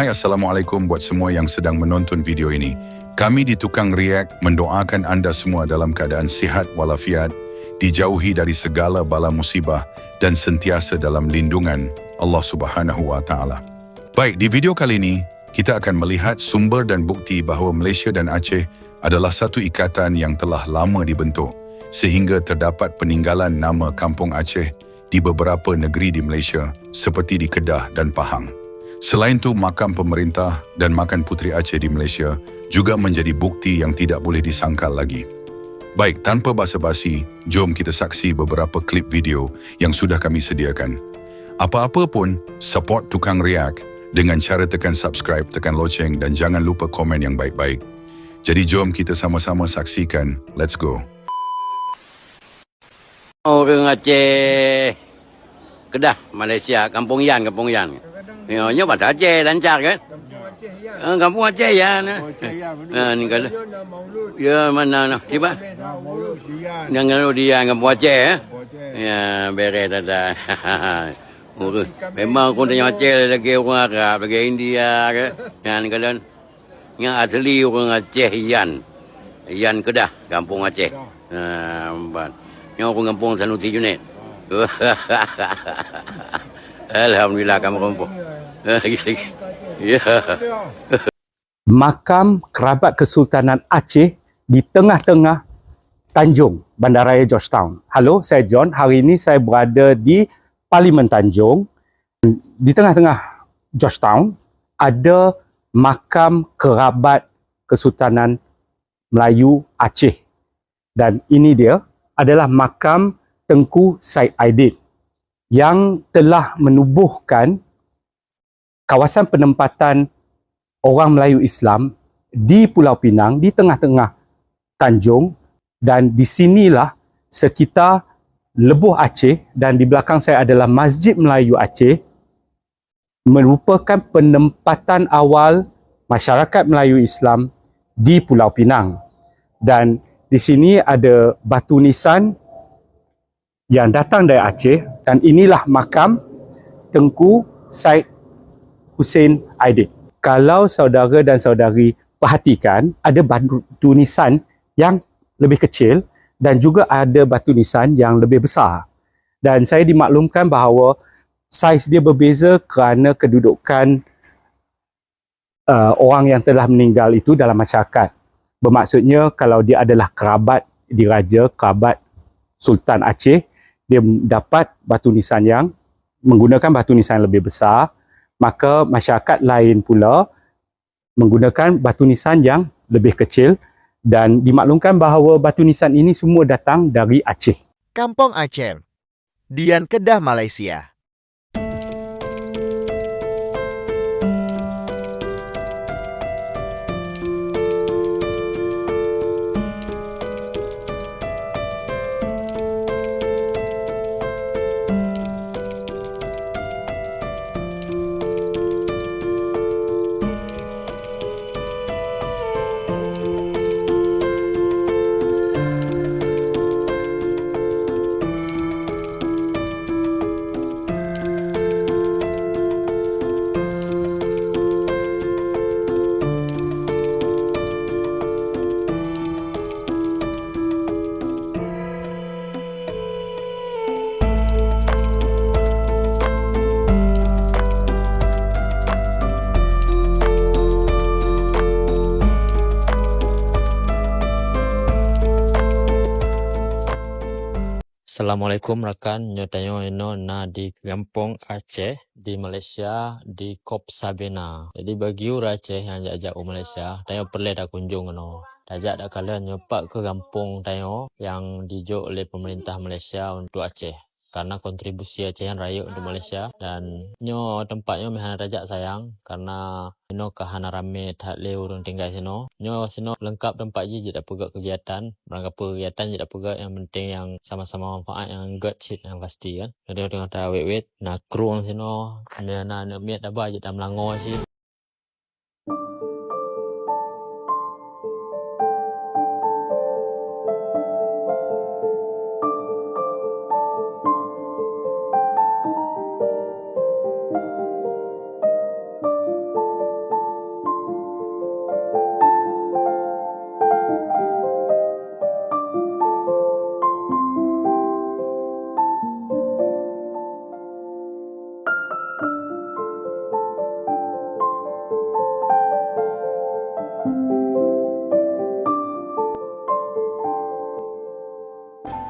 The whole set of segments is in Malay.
Hai Assalamualaikum buat semua yang sedang menonton video ini. Kami di Tukang React mendoakan anda semua dalam keadaan sihat walafiat, dijauhi dari segala bala musibah dan sentiasa dalam lindungan Allah Subhanahu wa taala. Baik, di video kali ini kita akan melihat sumber dan bukti bahawa Malaysia dan Aceh adalah satu ikatan yang telah lama dibentuk sehingga terdapat peninggalan nama Kampung Aceh di beberapa negeri di Malaysia seperti di Kedah dan Pahang. Selain itu, makam pemerintah dan makam Puteri Aceh di Malaysia juga menjadi bukti yang tidak boleh disangkal lagi. Baik, tanpa basa-basi, jom kita saksi beberapa klip video yang sudah kami sediakan. Apa-apa pun, support Tukang Riak dengan cara tekan subscribe, tekan loceng dan jangan lupa komen yang baik-baik. Jadi jom kita sama-sama saksikan. Let's go. Orang Aceh Kedah, Malaysia, Kampung Yan, Kampung Yan. Ya, nyo bahasa Aceh lancar kan? Eh, kampung Aceh ya. Nah. Ah, ni kalau. Ya, mana nah. Siapa? Yang kalau dia kampung Aceh ya. Ya, beres dah. Urus. Memang aku tanya Aceh lagi orang Arab, lagi India ke. Ya, ni. Yang asli orang Aceh Yan. Yan Kedah, kampung Aceh. Ha, Yang orang kampung Sanusi Junid. Alhamdulillah kamu kampung. Ya. Makam kerabat Kesultanan Aceh di tengah-tengah Tanjung, Bandaraya Georgetown. Halo, saya John. Hari ini saya berada di Parlimen Tanjung. Di tengah-tengah Georgetown ada makam kerabat Kesultanan Melayu Aceh. Dan ini dia adalah makam Tengku Said Aidit yang telah menubuhkan kawasan penempatan orang Melayu Islam di Pulau Pinang di tengah-tengah Tanjung. Dan di sinilah sekitar Lebuh Aceh dan di belakang saya adalah Masjid Melayu Aceh merupakan penempatan awal masyarakat Melayu Islam di Pulau Pinang. Dan di sini ada batu nisan yang datang dari Aceh dan inilah makam Tengku Said Hussein Aidit. Kalau saudara dan saudari perhatikan, ada batu nisan yang lebih kecil dan juga ada batu nisan yang lebih besar. Dan saya dimaklumkan bahawa saiz dia berbeza kerana kedudukan uh, orang yang telah meninggal itu dalam masyarakat. Bermaksudnya kalau dia adalah kerabat diraja, kerabat Sultan Aceh, dia dapat batu nisan yang menggunakan batu nisan yang lebih besar maka masyarakat lain pula menggunakan batu nisan yang lebih kecil dan dimaklumkan bahawa batu nisan ini semua datang dari Aceh. Kampung Aceh, Dian Kedah, Malaysia. Assalamualaikum rakan, nyo tayo ino na di Kampung Aceh di Malaysia di Kop Sabena. Jadi bagi ura Aceh yang ajak ke Malaysia, tayo perlu dah kunjung no. Ajak dah kalian nyopak ke kampung tayo yang dijuk oleh pemerintah Malaysia untuk Aceh karena kontribusi Aceh Raya untuk Malaysia dan nyo tempatnya mehana rajak sayang karena nyo kahana rame tak le urang tinggal sino nyo sino lengkap tempat je tidak pegak kegiatan. Merangkap kegiatan tidak pegak. Yang penting yang sama-sama manfaat yang good shit yang pasti kan. Jadi tengok tak wait wait nak kru sino na nak miat dah je dalam langor sih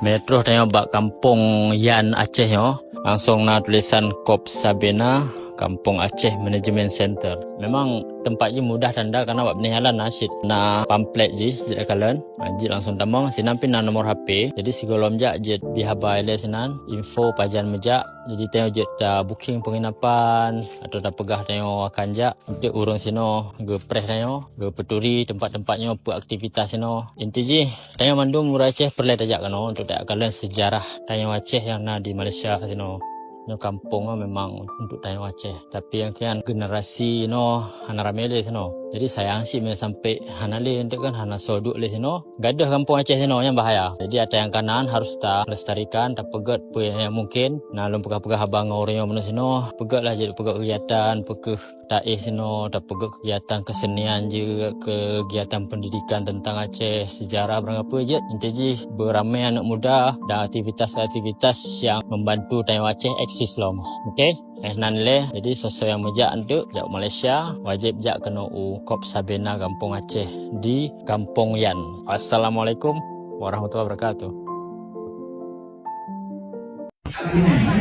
Metro tengok bak kampung Yan Aceh yo. Langsung na tulisan Kop Sabena Kampung Aceh Management Center. Memang tempatnya mudah tanda karena buat penyalan nasyid na pamphlet je jadi kalian. Haji langsung tamang sinan pin nomor HP. Jadi sigolom jak je bihabai le sinan info pajan mejak. Jadi tengok je dah booking penginapan atau dah pegah tengok akan jak. Untuk urung sino ge press tengok, ge peturi tempat-tempatnya apa aktivitas sino. Inti je tengok mandum murah Aceh perlu tajak kan untuk tak kalian sejarah tengok Aceh yang na di Malaysia sino. No kampung lah memang untuk tayang Aceh. Tapi yang kan generasi no hana ramai le sino. Jadi sayang sih bila sampai hana le untuk kan hana soduk le sino. Gadah kampung Aceh sino yang bahaya. Jadi ada yang kanan harus tak lestarikan tak pegat apa yang mungkin. Nah lum pegah-pegah abang orang yang mana sino. Pegat lah jadi pegat kegiatan, pegah daih sino, tak pegat kegiatan kesenian je, kegiatan pendidikan tentang Aceh, sejarah berapa je. Inti je beramai anak muda dan aktivitas-aktivitas yang membantu tayang Aceh eksis lom. Okey? Eh nan le jadi sosok yang mejak untuk jak Malaysia wajib jak kena u Kop Sabena Kampung Aceh di Kampung Yan. Assalamualaikum warahmatullahi wabarakatuh.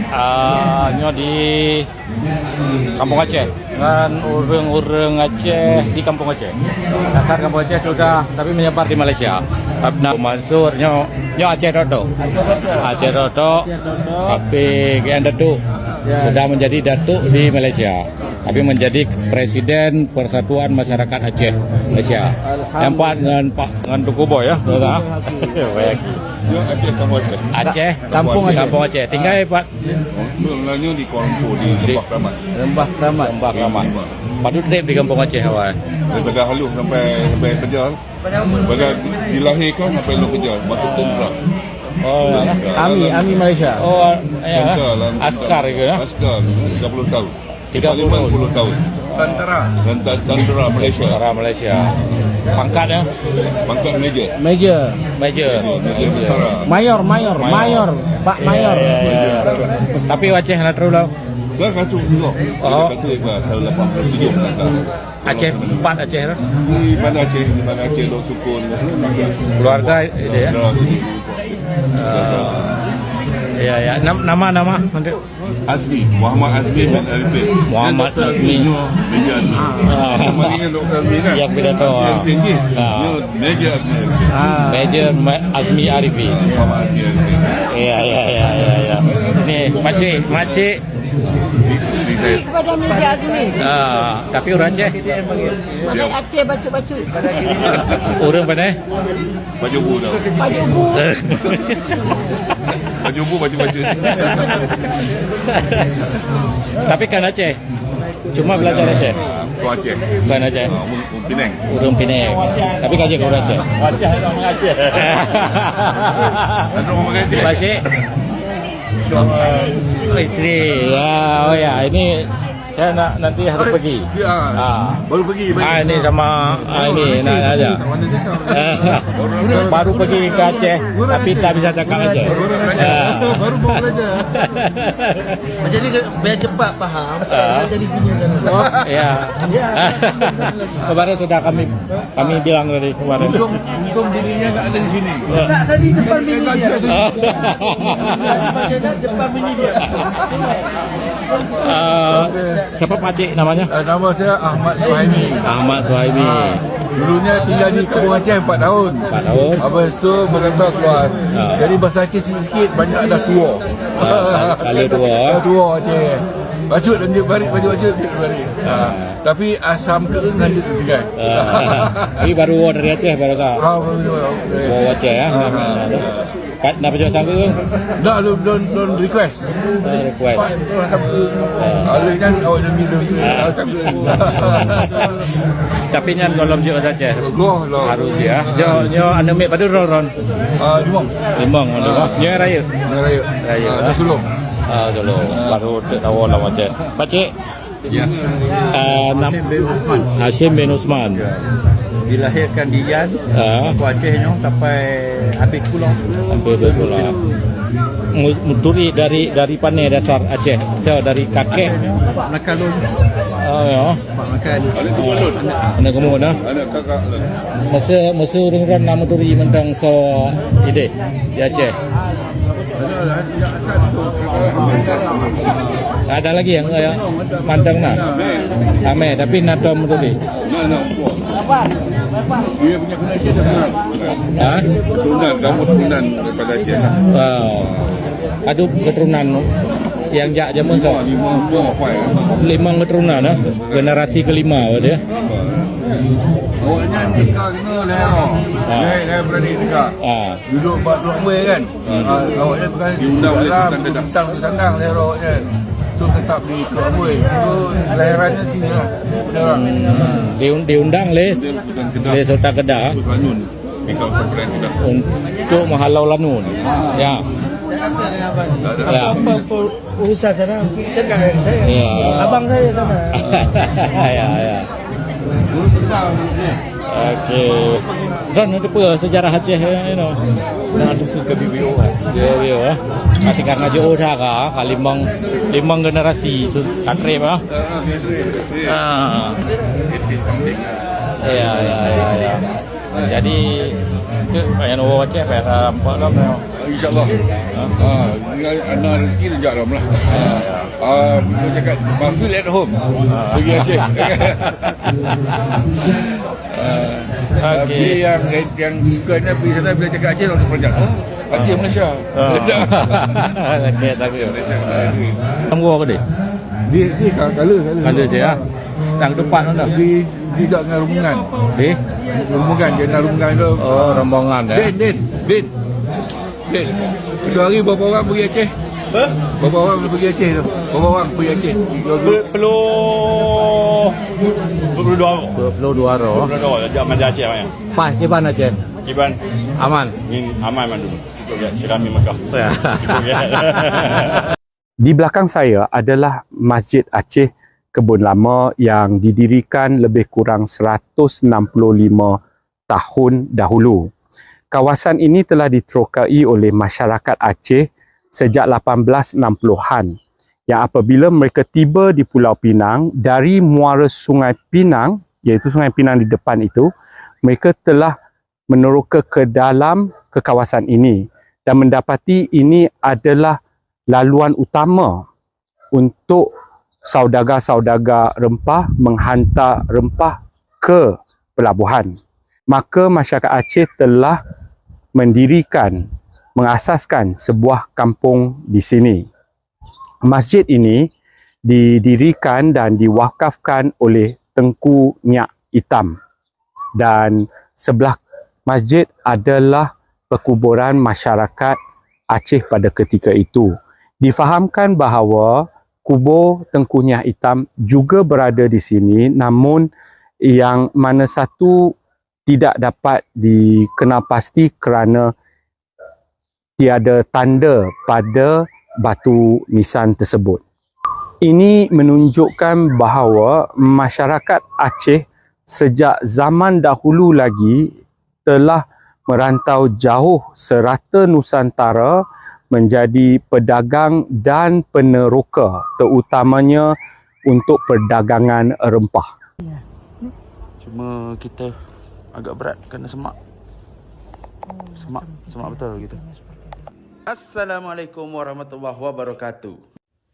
Ah, nyo di Kampung Aceh dengan urang-urang Aceh di Kampung Aceh. Dasar Kampung Aceh sudah tapi menyebar di Malaysia. Abna Mansur nyo nyo Aceh Dodo. Aceh Dodo. Tapi Gian Datuk sudah menjadi datuk di Malaysia. Tapi menjadi presiden Persatuan Masyarakat Aceh Malaysia. Yang Pak dengan Pak dengan Tuku Boy ya. Betul tak? Baik. Dia Aceh kamu Aceh. Aceh, Kampung Aceh. Kampung Aceh. Tinggal Pak Sebenarnya di Kuala Lumpur di Lembah Keramat. Lembah Keramat. Lembah Keramat. Padu trip di Kampung Aceh awal. Daripada halus sampai sampai kerja. Pada dilahirkan sampai lu kerja masuk tentera. Oh, Ami, Ami Malaysia. oh, ya. Lah. Askar itu ya. Askar 30 tahun. 30 50 tahun. Tentera. Tentera Malaysia. Tentara Malaysia. Pangkatnya Pangkat meja. Major. major. Meja besar. Mayor, mayor, mayor. Pak Mayor. Ya, ya, ya. Tapi Aceh nak terus lah. Dah kacau juga. Oh. Kata tahun 87 mendatang. Aceh empat Aceh lah. Di mana Aceh? Di mana Aceh Lok Sukun. Keluarga itu ya. Sini. Ya, ya. Nam- Nama nama nanti. Azmi, Muhammad Azmi bin Arifin. Muhammad Dr. Azmi. Nyo Meja Azmi. Nama dia Dr. Azmi kan? Yang pidato, Azmi ah. Arifin Meja Azmi Arifin. Ah. Major Ma- Azmi Arifi. Muhammad Azmi Arifin. Ya, ya, ya, ya, ya. Ni makcik, makcik. Saya. kepada Media Azmi. Ah, tapi orang Aceh. Mana Aceh batu-batu. Orang mana? Baju bu tau. Baju bu. Baju bu, baju-baju. Tapi kan Aceh. Cuma belajar Aceh. Kau Aceh. Bukan Aceh. Ah, Mun Mun Penang. Urung Penang. Tapi kau Aceh. Aceh ada orang Aceh. Ada orang makan Aceh. Pakcik. Oh, isteri. Ya, oh ya, ini saya nak nanti harus pergi. Ah. Baru pergi. Ah ini sama ah, ini nak ada. Baru pergi ke Aceh tapi tak bisa cakap Aceh. Ah. Baru bawa belajar. Macam ni biar cepat faham. Ah. Jadi punya sana. Ya. Kemarin sudah kami kami bilang tadi kemarin. Untung dirinya tak ada di sini. Tak tadi depan mini dia. Depan mini dia. Ah, siapa pakcik namanya? Uh, nama saya Ahmad Suhaimi. Ahmad Suhaimi. Dulunya tinggal di Kampung Aceh 4 tahun. 4 tahun. Habis tu merantau keluar. Ah. Jadi bahasa Aceh sikit-sikit banyak dah tua. Kalau tua. Dah tua Aceh. Bacut dan dia balik, baca baca dia balik. Ah. Tapi asam keeng hanya tu tiga. Ah, Ini baru dari Aceh baru tak? Ah, baru Bawa Aceh ya. Kat nak baca sampai ke? Dah, don, don, don request. Ah, Request. Keeng. Alih kan awak dah minum asam keeng. Tapi nyan kalau je Aceh. Goh lah. Harus dia. Yo yo anu mek pada ron ron. Ah, Jumong. Limang anu. Yo raya. Raya. Raya. Ah, Dah sulung. Ah, dulu baru tak tahu lah Aceh. Pakcik. Ya. Uh, nam, Hashim bin Usman. Dilahirkan di Yan. Ah, Aku Acehnya sampai habis pulang. hampir bersekolah. mu- muturi dari dari pane dasar Aceh. So dari kakek. Makan lu. Oh ya. Makan. Ada tu balon. Anak. Ada kakak. Masa masa urang-urang nama turi mentang so ide di Aceh. Tak ada lagi yang ya. Pandang nak. Ame tapi tahu muturi. Nak nak buat. Dia punya connection dah kurang. Ha? Turunan, kamu turunan daripada Aceh lah. Wow. Ada keturunan yang jak zaman so. Lima. Lima keturunan nah. Generasi kelima dia. Awaknya tukar kena lehera. Ah. Lehera lehera beradik tukar. Ah. Duduk duduk way kan. Ah, awaknya diundang oleh Sultan Kedah. Tentang tu sandang lehera awaknya. Tu tetap di Keluar Way. Tu leherannya sini lah. Dia orang. Diun- diundang oleh Sultan Kedah. oleh Sultan Kedah untuk menghalau Lanun. Ya. Ya. Apa-apa urusan sana cakap dengan saya. Ya. Abang saya sana. ya, ya. Okey. Dan ada apa sejarah Aceh you know. Nak tu ke BBO kan. BBO ah. Nanti karena Jo dah ka kalimang limang generasi tu santri ah. Ah. Ya, ya, ya, ya. Jadi ke banyak orang Aceh kayak rampak lah. InsyaAllah. Ah, anak rezeki sejak dalam lah. Ah, dia cakap, Mahfil at home. Pergi Aceh. Ah, Tapi yang yang sukanya pergi sana bila cakap Aceh orang peranjat. Oh, Aceh Malaysia. Okey, tak kira. Kamu apa dia? Dia dia kala kala. Ada je ya. Yang depan dah. Di di tak dengan rumungan. Di? Rumungan je nak rumungan tu. Oh, rombongan ya. Din, Din, Din. Din. Itu hari berapa orang pergi Aceh? Ha? Berapa orang pergi Aceh tu? Berapa orang pergi Aceh? Dua. Perlu perlu dua 22 roh. perlu dua zaman dia Aceh banyak. Pas gimana je? Kiban Aman. ni aman man dulu. Cukup ya sirami Mekah. Ya. Cukup ya. Di belakang saya adalah Masjid Aceh Kebun Lama yang didirikan lebih kurang 165 tahun dahulu. Kawasan ini telah diterokai oleh masyarakat Aceh sejak 1860-an yang apabila mereka tiba di Pulau Pinang dari muara Sungai Pinang iaitu Sungai Pinang di depan itu mereka telah meneroka ke dalam ke kawasan ini dan mendapati ini adalah laluan utama untuk saudagar-saudagar rempah menghantar rempah ke pelabuhan. Maka masyarakat Aceh telah mendirikan, mengasaskan sebuah kampung di sini. Masjid ini didirikan dan diwakafkan oleh Tengku Nyak Hitam dan sebelah masjid adalah perkuburan masyarakat Aceh pada ketika itu. Difahamkan bahawa kubur Tengku Nyak Hitam juga berada di sini namun yang mana satu tidak dapat dikenal pasti kerana tiada tanda pada batu nisan tersebut. Ini menunjukkan bahawa masyarakat Aceh sejak zaman dahulu lagi telah merantau jauh serata Nusantara menjadi pedagang dan peneroka terutamanya untuk perdagangan rempah. Cuma kita agak berat kena semak. Semak, semak betul gitu. Assalamualaikum warahmatullahi wabarakatuh.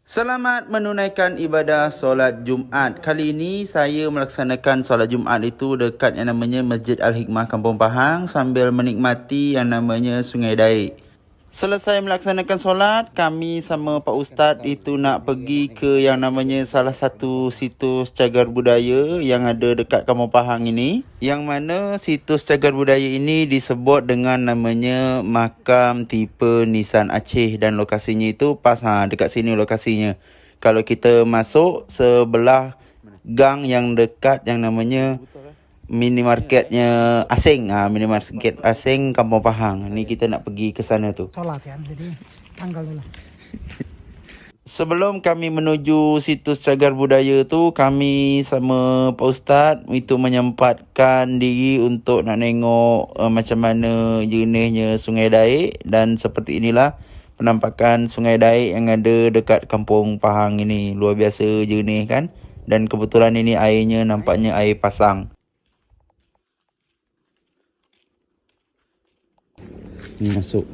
Selamat menunaikan ibadah solat Jumaat. Kali ini saya melaksanakan solat Jumaat itu dekat yang namanya Masjid Al-Hikmah Kampung Pahang sambil menikmati yang namanya Sungai Daik. Selesai melaksanakan solat, kami sama Pak Ustaz itu nak pergi ke yang namanya salah satu situs cagar budaya yang ada dekat Kampung Pahang ini. Yang mana situs cagar budaya ini disebut dengan namanya Makam Tipe Nisan Aceh dan lokasinya itu pas ha, dekat sini lokasinya. Kalau kita masuk sebelah gang yang dekat yang namanya minimarketnya asing ah ha, minimarket asing Kampung Pahang. Ni kita nak pergi ke sana tu. Solat kan. Jadi tanggal dulu. Sebelum kami menuju situs cagar budaya tu, kami sama Pak Ustaz itu menyempatkan diri untuk nak tengok uh, macam mana jernihnya Sungai Daik dan seperti inilah penampakan Sungai Daik yang ada dekat kampung Pahang ini. Luar biasa jernih kan? Dan kebetulan ini airnya nampaknya air pasang. Ni masuk.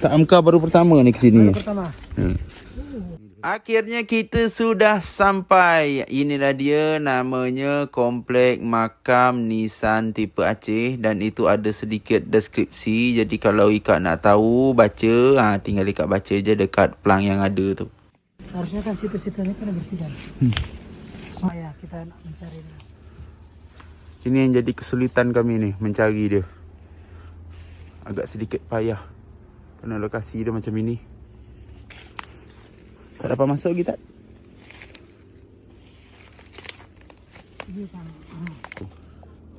Tak Amka baru pertama ni ke sini. Pertama. Akhirnya kita sudah sampai. Inilah dia namanya Komplek Makam Nisan Tipe Aceh dan itu ada sedikit deskripsi. Jadi kalau Ika nak tahu baca, ha, tinggal Ika baca je dekat pelang yang ada tu. Harusnya kan situ-situnya kan bersihkan. Hmm. Oh ya, kita nak mencari dia. Ini yang jadi kesulitan kami ni mencari dia. Agak sedikit payah. Kerana lokasi dia macam ini. Tak dapat masuk lagi tak? Dia kan.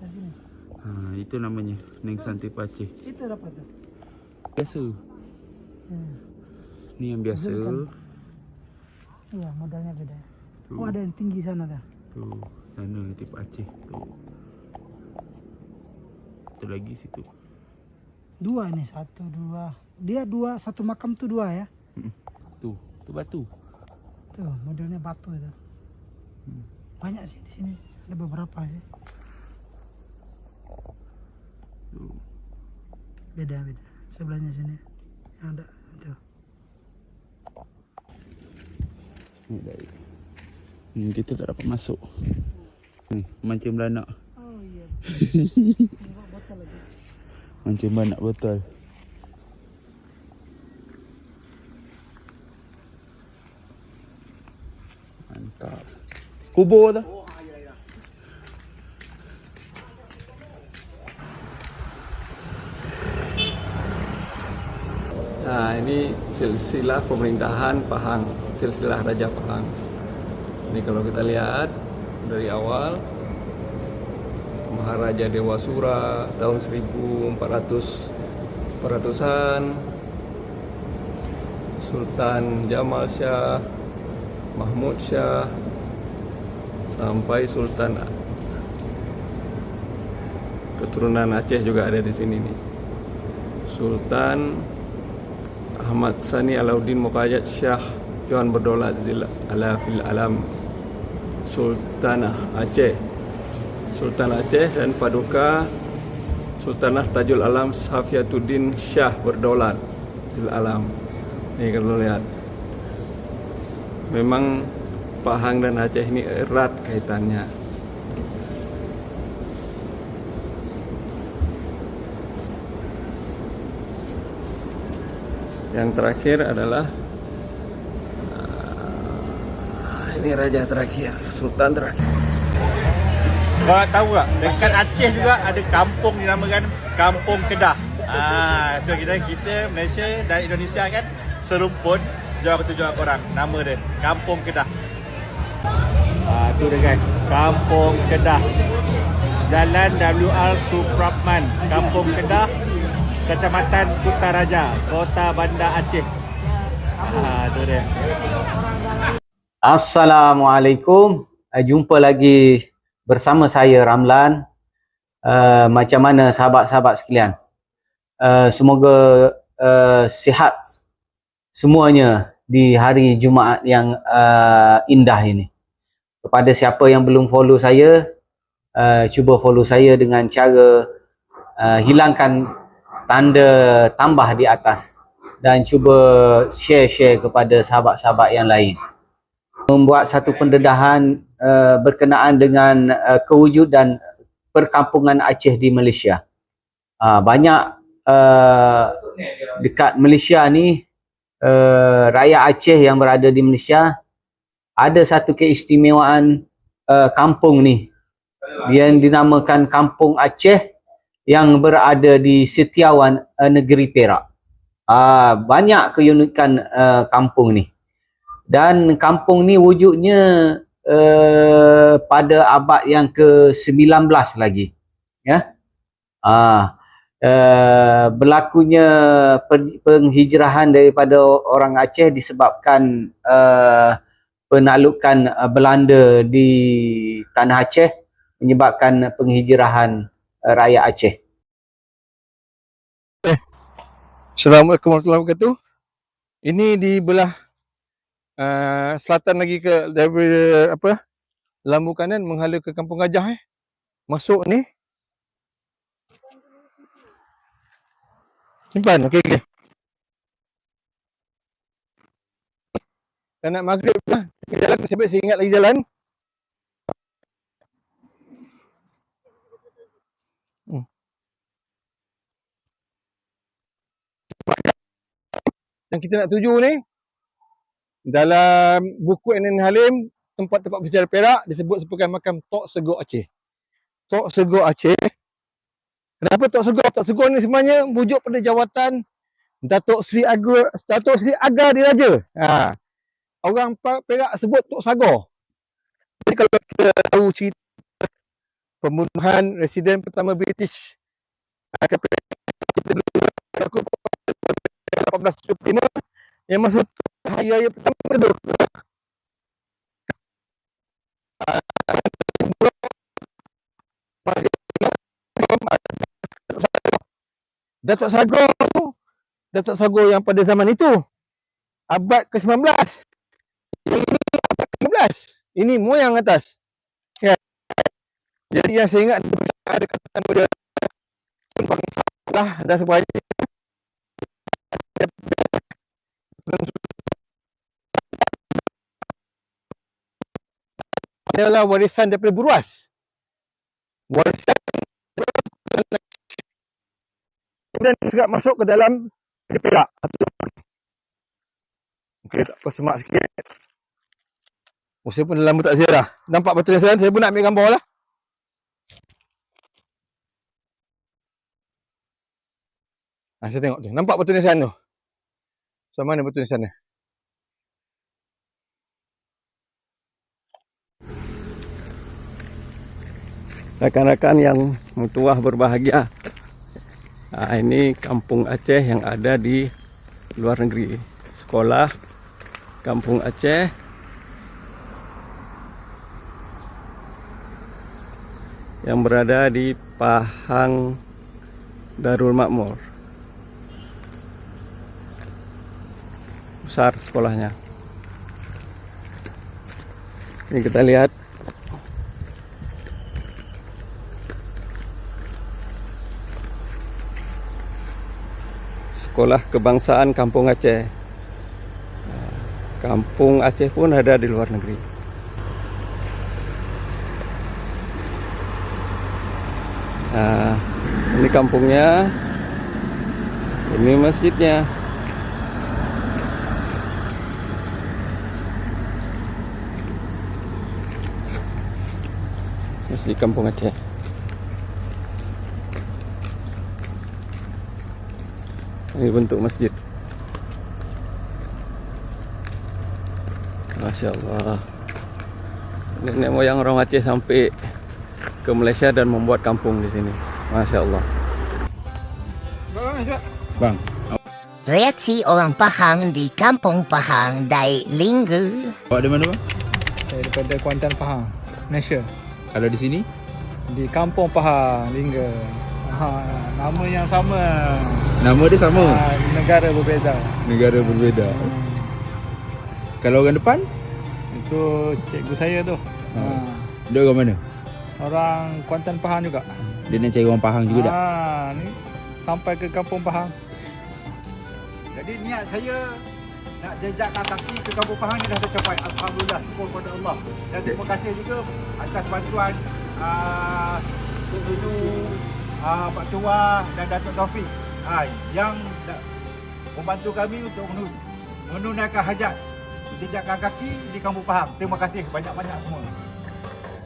Sini. Ha, itu namanya Neng Santi Aceh. Itu dapat tu. Biasa. Hmm. Ni yang biasa. Iya, modalnya beda. Tu, Oh, ada yang tinggi sana dah. tu sana tipe Aceh tu. Satu lagi situ. Dua ni, satu, dua. Dia dua, satu makam tu dua ya. Tu, tu batu. Tuh, modelnya batu itu. Banyak sih di sini. Ada beberapa sih. Tu. Beda beda. Sebelahnya sini yang ada itu. Ni baik. Hmm, kita tak dapat masuk. Hmm, macam beranak. Oh iya. Macam beranak betul. Mantap. Kubur tu. Nah, ini silsilah pemerintahan Pahang, silsilah Raja Pahang. Ini kalau kita lihat dari awal Maharaja Dewa Sura tahun 1400 400-an Sultan Jamal Shah Mahmud Shah sampai Sultan keturunan Aceh juga ada di sini nih. Sultan Ahmad Sani Alauddin Muqayyad Shah Tuan Berdaulat Zil Ala Fil Alam Sultanah Aceh Sultan Aceh dan Paduka Sultanah Tajul Alam Safiatuddin Shah Berdaulat. Zil Alam. Ni kalau lihat. Memang Pahang dan Aceh ini erat kaitannya. Yang terakhir adalah ah, ini raja terakhir, sultan terakhir. Kau tahu tak? Dekat Aceh juga ada kampung dinamakan Kampung Kedah. Ah, tu kita kita Malaysia dan Indonesia kan serumpun jual ketujuh korang. Nama dia Kampung Kedah. Ah, tu dia guys. Kampung Kedah. Jalan WR Suprapman, Kampung Kedah, Kecamatan Kutaraja, Kota Bandar Aceh. Ah, tu dia. Assalamualaikum. Jumpa lagi bersama saya Ramlan. Uh, macam mana sahabat-sahabat sekalian? Uh, semoga uh, sihat semuanya di hari Jumaat yang uh, indah ini. Kepada siapa yang belum follow saya, uh, cuba follow saya dengan cara uh, hilangkan tanda tambah di atas dan cuba share-share kepada sahabat-sahabat yang lain membuat satu pendedahan uh, berkenaan dengan uh, kewujudan perkampungan Aceh di Malaysia. Uh, banyak uh, dekat Malaysia ni uh, rakyat Aceh yang berada di Malaysia ada satu keistimewaan uh, kampung ni yang dinamakan Kampung Aceh yang berada di Setiawan uh, Negeri Perak. Uh, banyak keunikan uh, kampung ni dan kampung ni wujudnya uh, pada abad yang ke-19 lagi. Ya? Ah uh, berlakunya penghijrahan daripada orang Aceh disebabkan uh, penaklukan uh, Belanda di tanah Aceh menyebabkan penghijrahan uh, rakyat Aceh. Assalamualaikum warahmatullahi wabarakatuh. Ini di belah uh, selatan lagi ke daripada apa? Lambu kanan menghala ke Kampung Gajah eh. Masuk ni. Simpan. Okey okey. Dah nak maghrib lah. Jalan baik saya ingat lagi jalan. Hmm. Yang kita nak tuju ni dalam buku NN Halim tempat-tempat bersejarah Perak disebut sebagai makam Tok Segok Aceh. Tok Segok Aceh. Kenapa Tok Segok? Tok Segok ni sebenarnya bujuk pada jawatan Datuk Seri Aga Datuk Seri Aga Diraja. Ha. Orang Perak sebut Tok Sagor. Jadi kalau kita tahu cerita pembunuhan residen pertama British ha, ke kita dulu aku 1875 yang masa tu hari raya pertama tu. Datuk Sagor tu Datuk Sagor yang pada zaman itu abad ke-19 yang ini abad ke-15 ini moyang atas ya. jadi yang saya ingat ada kata pada lah dan sebagainya adalah warisan daripada Buruas. Warisan kemudian juga masuk ke dalam ke Perak. Okey, tak apa semak sikit. Oh, saya pun dalam tak ziarah. Nampak batu nisan, saya pun nak ambil gambar lah. Ha, saya tengok tu. Nampak batu nisan tu? So, mana batu nisan dia? Rakan-rakan yang mutuah berbahagia. Ha, ini kampung Aceh yang ada di luar negeri. Sekolah Kampung Aceh. Yang berada di Pahang Darul Makmur. Besar sekolahnya. Ini kita lihat Sekolah Kebangsaan Kampung Aceh. Kampung Aceh pun ada di luar negeri. Nah, ini kampungnya. Ini masjidnya. Masjid Kampung Aceh. Ini bentuk masjid. Masya Allah. Nenek moyang orang Aceh sampai ke Malaysia dan membuat kampung di sini. Masya Allah. Bang, Reaksi orang Pahang di Kampung Pahang Dai Linggu. awak dari mana bang? Saya daripada Kuantan Pahang, Malaysia. Ada di sini? Di Kampung Pahang, Lingga. Ha, nama yang sama. Nama dia sama? Ha, negara berbeza. Negara berbeza. Kalau orang depan? Itu cikgu saya tu. Ha. Dia orang mana? Orang Kuantan Pahang juga. Dia nak cari orang Pahang juga tak? Ha, ni sampai ke Kampung Pahang. Jadi niat saya nak jejakkan kaki ke Kampung Pahang ni dah tercapai. Alhamdulillah, syukur kepada Allah. Dan terima kasih juga atas bantuan uh, Tok Dulu, uh, Pak Tua dan Datuk Taufik uh, yang membantu kami untuk menu- menunaikan hajat jejakkan kaki di Kampung Pahang. Terima kasih banyak-banyak semua.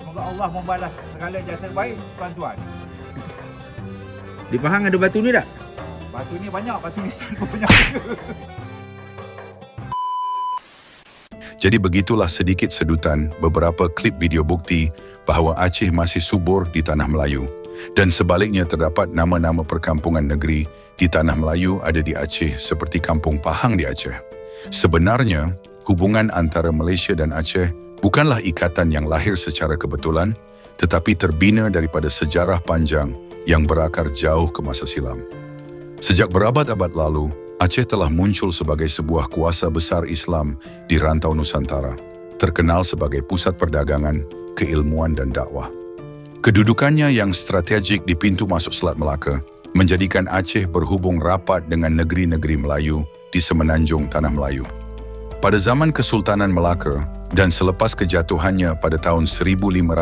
Semoga Allah membalas segala jasa baik tuan-tuan. Di Pahang ada batu ni tak? Batu ni banyak, batu nisan pun banyak Jadi begitulah sedikit sedutan beberapa klip video bukti bahawa Aceh masih subur di tanah Melayu. Dan sebaliknya terdapat nama-nama perkampungan negeri di tanah Melayu ada di Aceh seperti Kampung Pahang di Aceh. Sebenarnya, hubungan antara Malaysia dan Aceh bukanlah ikatan yang lahir secara kebetulan tetapi terbina daripada sejarah panjang yang berakar jauh ke masa silam. Sejak berabad-abad lalu, Aceh telah muncul sebagai sebuah kuasa besar Islam di rantau Nusantara, terkenal sebagai pusat perdagangan, keilmuan dan dakwah. Kedudukannya yang strategik di pintu masuk Selat Melaka menjadikan Aceh berhubung rapat dengan negeri-negeri Melayu di semenanjung Tanah Melayu. Pada zaman Kesultanan Melaka dan selepas kejatuhannya pada tahun 1511,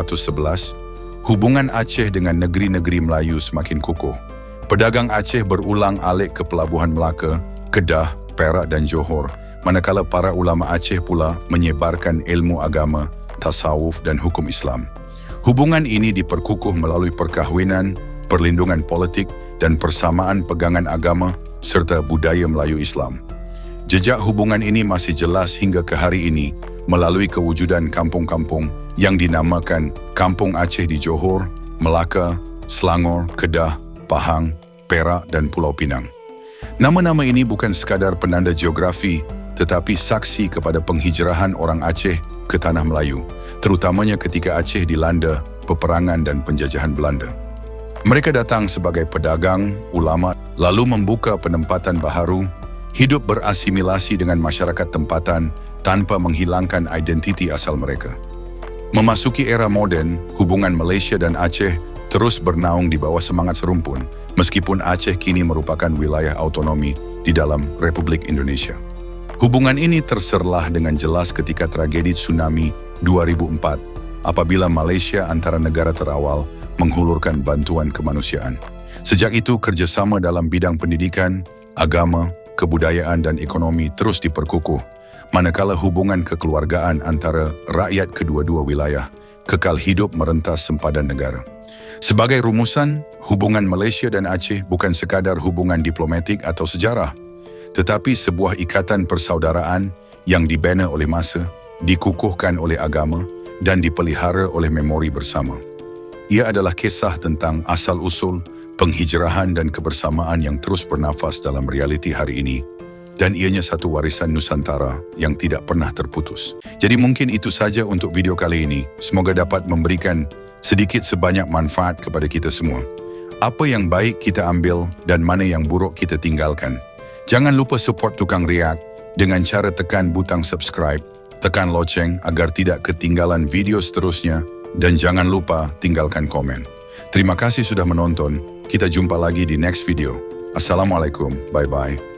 hubungan Aceh dengan negeri-negeri Melayu semakin kukuh. Pedagang Aceh berulang alik ke pelabuhan Melaka, Kedah, Perak dan Johor, manakala para ulama Aceh pula menyebarkan ilmu agama, tasawuf dan hukum Islam. Hubungan ini diperkukuh melalui perkahwinan, perlindungan politik dan persamaan pegangan agama serta budaya Melayu Islam. Jejak hubungan ini masih jelas hingga ke hari ini melalui kewujudan kampung-kampung yang dinamakan Kampung Aceh di Johor, Melaka, Selangor, Kedah, Pahang, Perak dan Pulau Pinang. Nama-nama ini bukan sekadar penanda geografi tetapi saksi kepada penghijrahan orang Aceh ke tanah Melayu, terutamanya ketika Aceh dilanda peperangan dan penjajahan Belanda. Mereka datang sebagai pedagang, ulama, lalu membuka penempatan baharu, hidup berasimilasi dengan masyarakat tempatan tanpa menghilangkan identiti asal mereka. Memasuki era moden, hubungan Malaysia dan Aceh terus bernaung di bawah semangat serumpun, meskipun Aceh kini merupakan wilayah autonomi di dalam Republik Indonesia. Hubungan ini terserlah dengan jelas ketika tragedi tsunami 2004 apabila Malaysia antara negara terawal menghulurkan bantuan kemanusiaan. Sejak itu kerjasama dalam bidang pendidikan, agama, kebudayaan dan ekonomi terus diperkukuh, manakala hubungan kekeluargaan antara rakyat kedua-dua wilayah kekal hidup merentas sempadan negara. Sebagai rumusan, hubungan Malaysia dan Aceh bukan sekadar hubungan diplomatik atau sejarah, tetapi sebuah ikatan persaudaraan yang dibina oleh masa, dikukuhkan oleh agama dan dipelihara oleh memori bersama. Ia adalah kisah tentang asal-usul, penghijrahan dan kebersamaan yang terus bernafas dalam realiti hari ini dan ianya satu warisan Nusantara yang tidak pernah terputus. Jadi mungkin itu saja untuk video kali ini. Semoga dapat memberikan sedikit sebanyak manfaat kepada kita semua. Apa yang baik kita ambil dan mana yang buruk kita tinggalkan. Jangan lupa support Tukang Riak dengan cara tekan butang subscribe, tekan loceng agar tidak ketinggalan video seterusnya dan jangan lupa tinggalkan komen. Terima kasih sudah menonton. Kita jumpa lagi di next video. Assalamualaikum. Bye-bye.